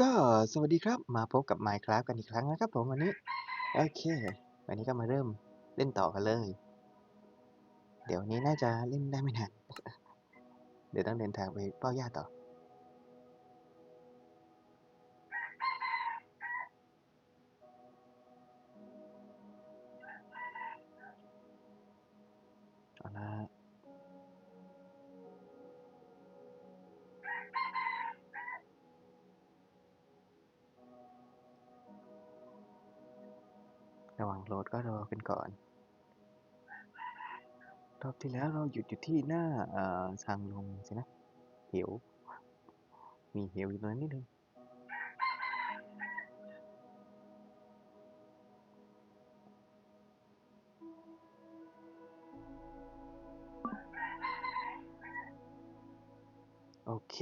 ก็สวัสดีครับมาพบกับ Minecraft กันอีกครั้งนะครับผมวันนี้ โอเค วันนี้ก็มาเริ่มเล่นต่อกันเลย เดี๋ยววันนี้น่าจะเล่นได้ไม่นานเดี๋ยวต้องเดินทางไปเป้าหญ้าต่อ ระหว่างโหลดก็รอกันก่อน รอบที่แล้วเราหยุดอยู่ที่หน้าเอ่อทางลงสินะเหว มีเหวอยู่ตรงนั้นนิดนึงโอเค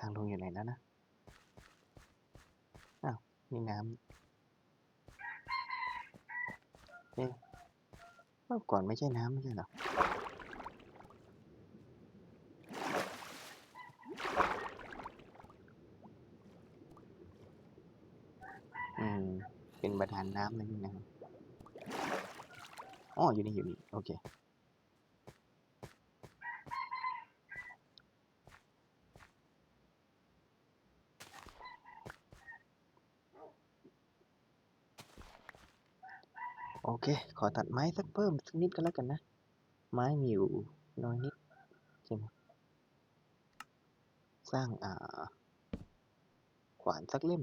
ทางลงอยู่ไหนแล้วนะ มีน้ำเอ๊ะเมื่อก่อนไม่ใช่น้ำไม่ใช่เหรออืม เป็นบาดาลน้ำนั่นนี่นะครับอ๋ออยู่นี่อยู่นี่ โอเค เค ขอตัดไม้สักเพิ่มสักนิดก็แล้วกันนะ ไม้มีอยู่น้อยนิดใช่ไหมสร้างอ่า ขวานสักเล่ม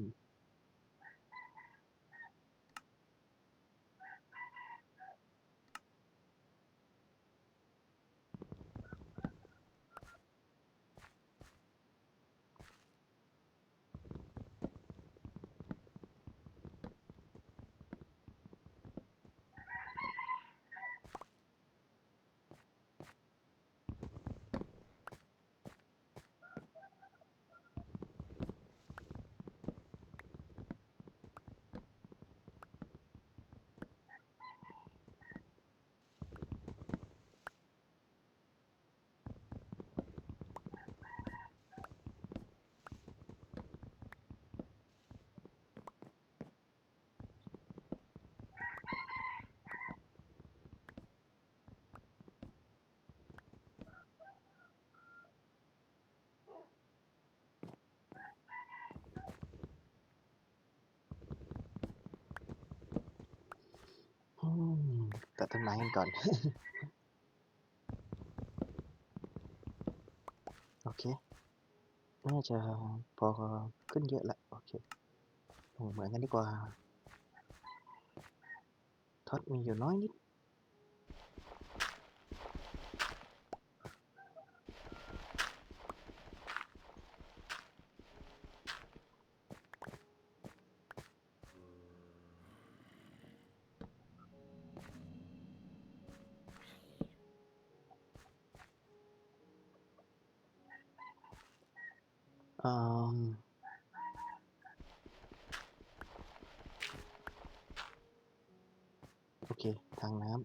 ตัดต้นไม้กันก่อน โอเค น่าจะพอขึ้นเยอะละ โอเคลงเหมือนกันดีกว่าท็อตมีอยู่น้อยนิด อืมโอเค ทางน้ำ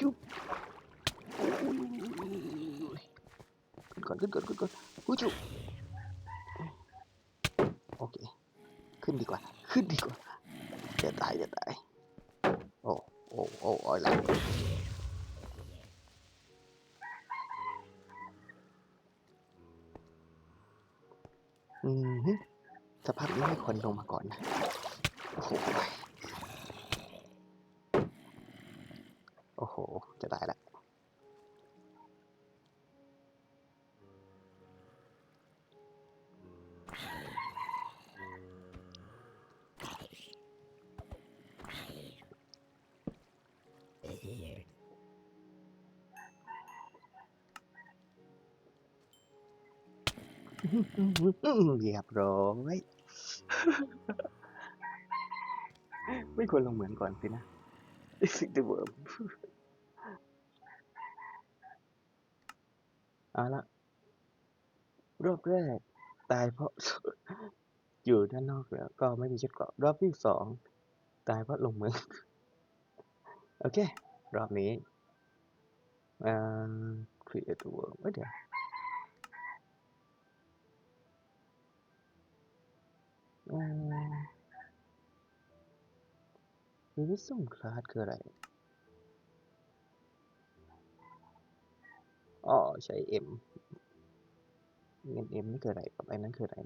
จุ๊บขึ้นก่ อนขึ้นก่อนขึ้นก่อนอุ้ยจุ๊บโอเค ขึ้นดีกว่า ขึ้นดีกว่าจะตายจะตาย โอ้ โอ้ โอ้โอ้ยละอืมสภาพนี้ไม่ควรลงมาก่อนนะ โอ้โห โอ้โห จะตายละ เหยียบร้อยไม่ควรลงเหมือนก่อนสินะสิเดเวิร์มเอาละรอบแรก ตายเพราะ อยู่ด้านนอกแล้วก็ไม่มีชุดเกราะรอบที่สองตายเพราะลงมือ โอเค รอบนี้อ่า create the world เอ้ย เดี๋ยวอ่า revision class คืออะไร อ๋อ ใช้ M เงิน M นี่คืออะไรกับไอ้นั้นคืออะไร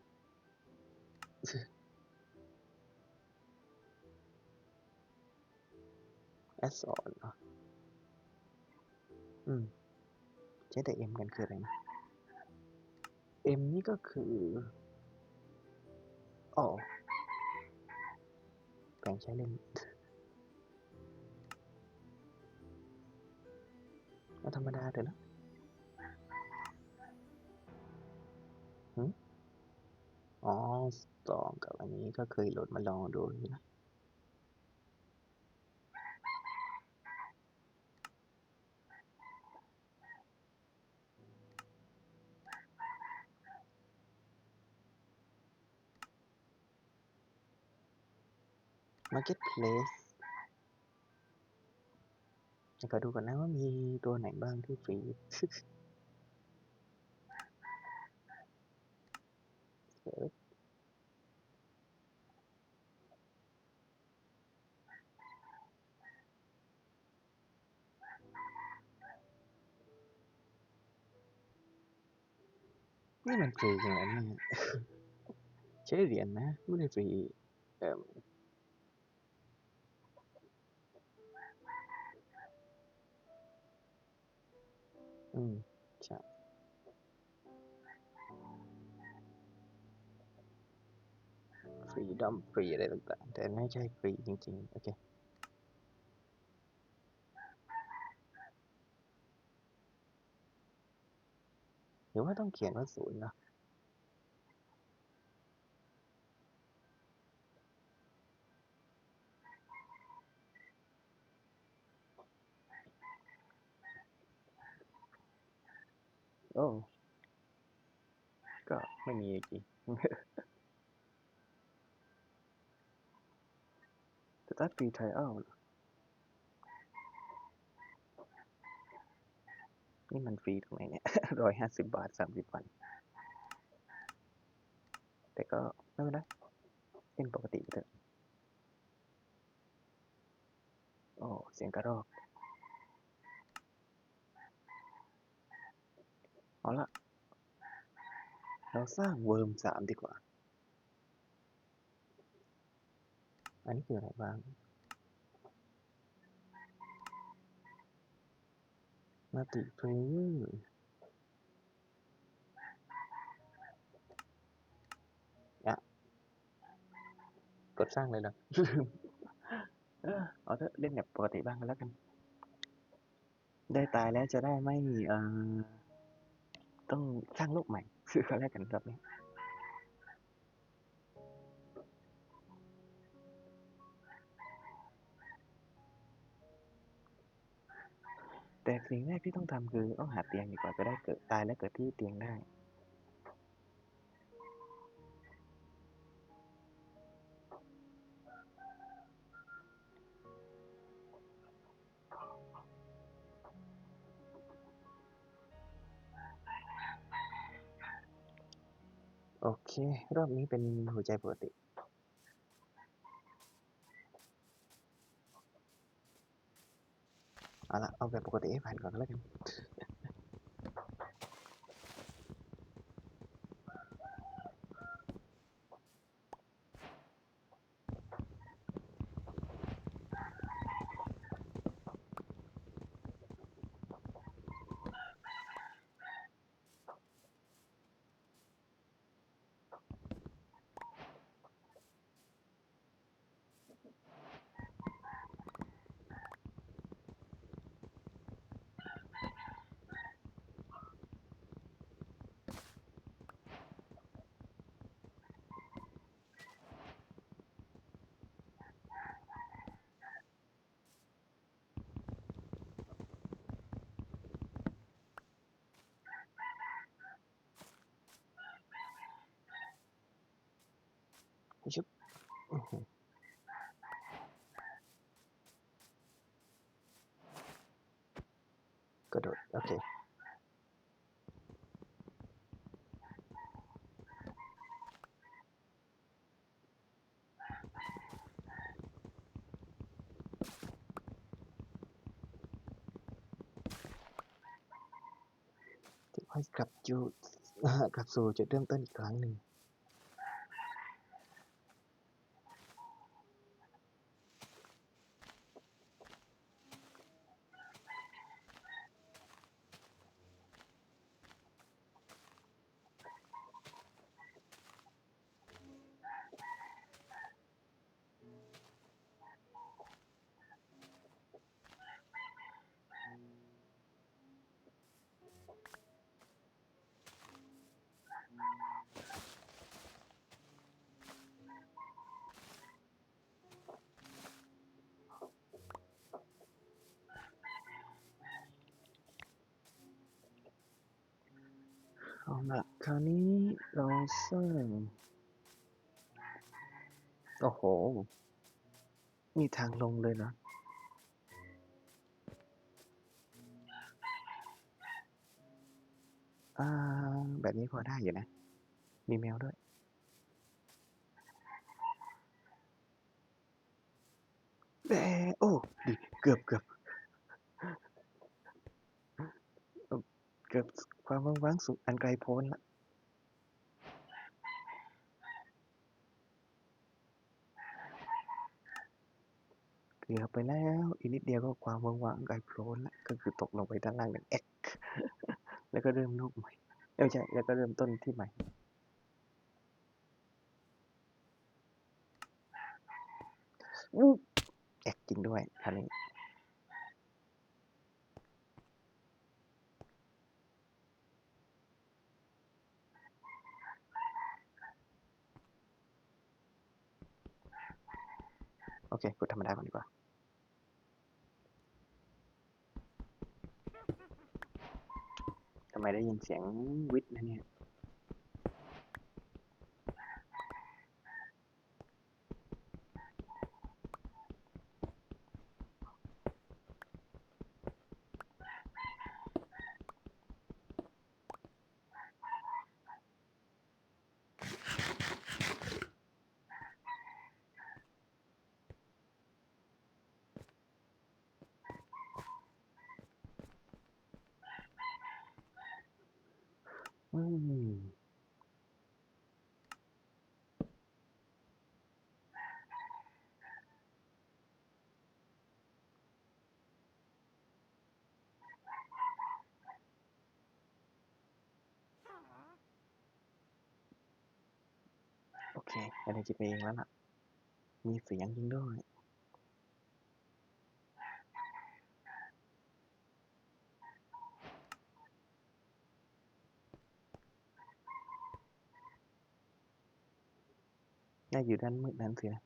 แอสซอนเหรออืม ใช้แต่ M กันคืออะไรนะ M นี่ก็คือ อ๋อแปลงใช้เล่นก็ธรรมดาเถอะนะหึอ๋อสตองกับอันนี้ก็เคยโหลดมาลองดูนะ Marketplace เดี๋ยวขอดูก่อนนะว่ามีตัวไหนบ้างที่ฟรีนี่มันฟรีจริงเหรอเนี่ยใช้เหรียญนะ ไม่ได้ฟรีเอ่อ อืม ใช่ ฟรีดอมฟรีอะไรต่างๆ แต่ไม่ใช่ฟรีจริง ๆ โอเค หรือว่าต้องเขียนว่าศูนย์เนาะ โอ้ ก็ไมีจริงสตาร์ทฟรีไทอัลนี่มันฟรีตรงไหนเนี่ยร้อยห้าสิบบาทสามสิบวัน แต่ก็ไม่เป็นไรเป็นปกติเถอะโอ้เสียงกระรอกเอาละ เราสร้างเวิร์มสามดีกว่า อันนี้คืออะไรบ้าง มาติเพลเยอร์อะกดสร้างเลยเหรอเออเอาเถอะเล่นแบบปกติบ้างก็แล้วกัน ได้ตายแล้วจะได้ไม่เอ่อต้องสร้างโลกใหม่ คือก็แล้วกันรอบนี้แต่สิ่งแรกที่ต้องทำคือต้องหาเตียงดีกว่าจะได้เกิดตายแล้วเกิดที่เตียงได้ โอเค รอบนี้เป็นหัวใจปกติเอาละเอาแบบปกติให้ผ่านก่อนแล้วกัน ชุบอื้อหือกระโดด โอเคจะค่อยกลับจูกลับสู่จุดเริ่มต้นอีกครั้งหนึ่ง เอาละคราวนี้เราสร้างโอ้โห มีทางลงเลยนะอ่าแบบนี้พอได้อยู่นะ มีแมวด้วย แบโอ้ดิเกือบเกือบเกือบ ความว่างว้างสุดอันไกลโพ้นละเกือบไปแล้ว อีกนิดเดียวก็ความว่างว้างไกลโพ้นละก็คือตกลงไปด้านล่างหนึ่งเอ็กแล้วก็เริ่มรูปใหม่ไม่ใช่แล้วก็เริ่มต้นที่ใหม่อู้แอกจริงด้วยคราวนี้ โอเคกดธรรมดาก่อนดีกว่า ทำไมได้ยินเสียงวิทย์นะเนี่ย อืมโอเคอันนี้จะไปเองแล้วล่ะ มีเสียงจริงด้วย น่าอยู่ด้านมืดนั้นสินะ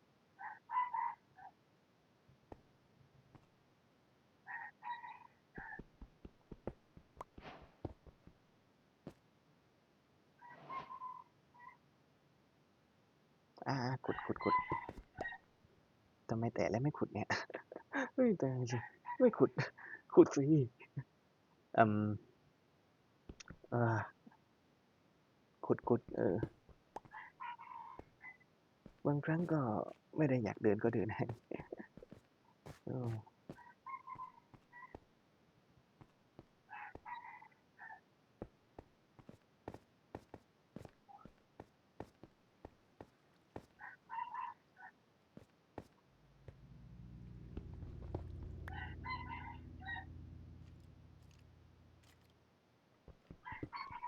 อ่าขุดขุดขุดทำไมแตะแล้วไม่ขุดเนี่ยเฮ้ยแต่จริงไม่ขุด ขุดสิอืมอ่าขุดขุดเออ บางครั้งก็ไม่ได้อยากเดินก็เดินให้เออ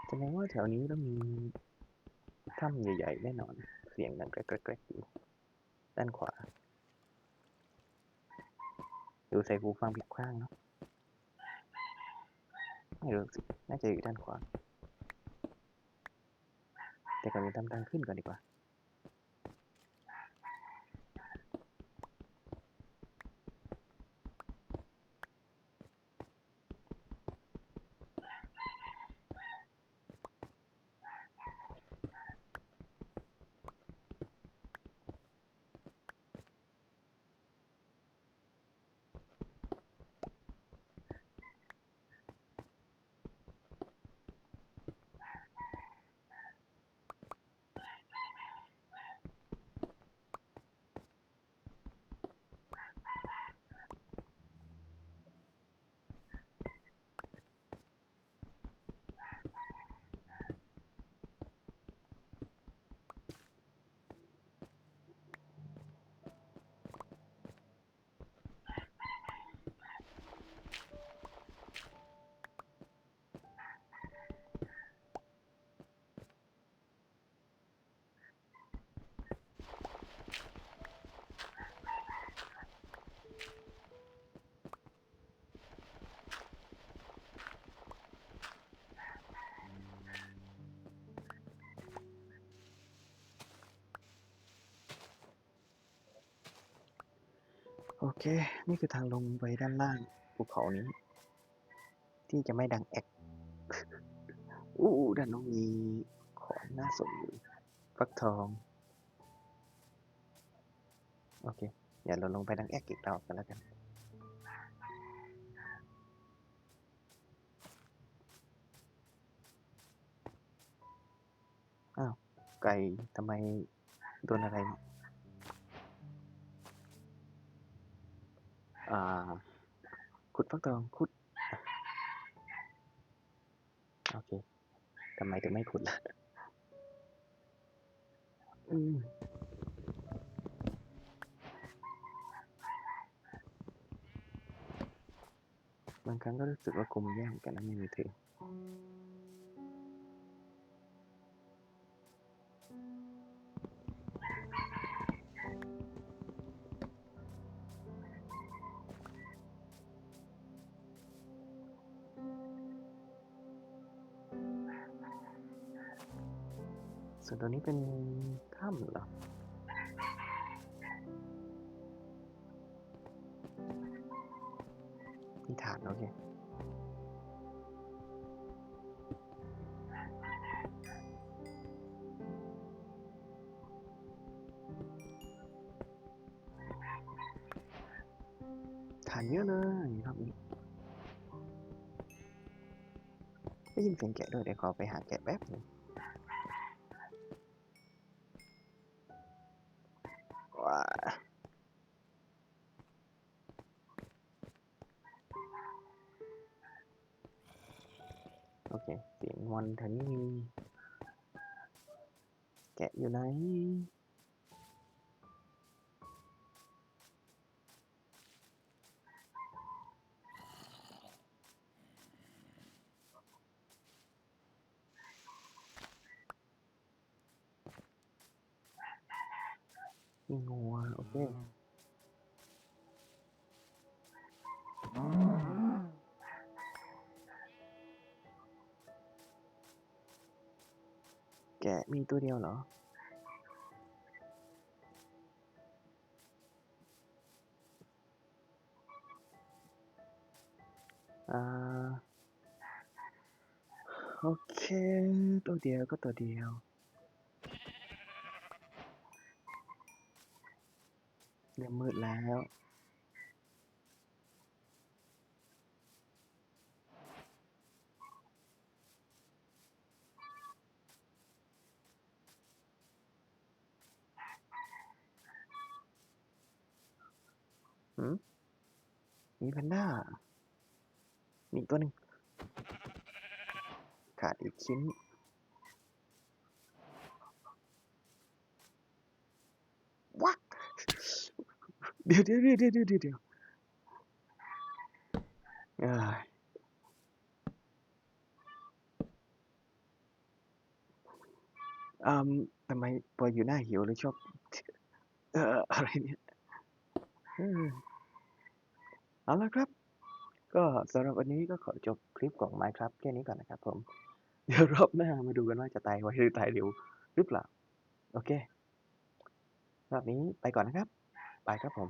แสดงว่าแถวนี้ต้องมีถ้ำใหญ่ ๆ แน่นอน เสียงดังแกรกๆอยู่ด้านขวา ดูใส่หูฟังผิดข้างเนาะไม่รู้สิ น่าจะอยู่ด้านขวา แต่ก่อนอื่นทำทางขึ้นก่อนดีกว่า โอเค นี่คือทางลงไปด้านล่างภูเขานี้ ที่จะไม่ดังแอกอู้ด้านน้องมีของน่าสนอยู่ฟักทอง โอเคอย่าเราลงไปดังแอกอีกรอบกันแล้วกันอ้าวไก่ทำไมโดนอะไรเนี่ย อ่า ขุดฟักทองขุด โอเคทำไมถึงไม่ขุดล่ะอืมบางครั้งก็รู้สึกว่าคุมแย่งกันนะในมือถือ ตัวนี้เป็นถ้ำเหรอมีฐานโอเคฐานเยอะเลยครอบนี้ได้ยินเสียงแกะด้วยเดี๋ยวขอไปหาแกะแป๊บหนึง อนแถวนี้มี แกะอยู่ไหนมีงัวโอเค ตัวเดียวเหรอ อ่า โอเค ตัวเดียวก็ตัวเดียวเริ่มมืดแล้ว หืม มีแพนด้า มีตัวหนึ่งขาดอีกชิ้น วักเดี๋ยวเดี๋ยวเดี๋ยวเดี๋ยวเดี๋ยวเดี๋ยวอืมทำไมพออยู่หน้าหิวแล้วชอบ เอ่ออะไรเนี่ย เอาละครับ ก็สำหรับวันนี้ก็ขอจบคลิปของ Minecraft แค่นี้ก่อนนะครับผม เดี๋ยวรอบหน้ามาดูกันว่าจะตายไวหรือตายเร็วหรือเปล่า โอเค รอบนี้ไปก่อนนะครับ ไปครับผม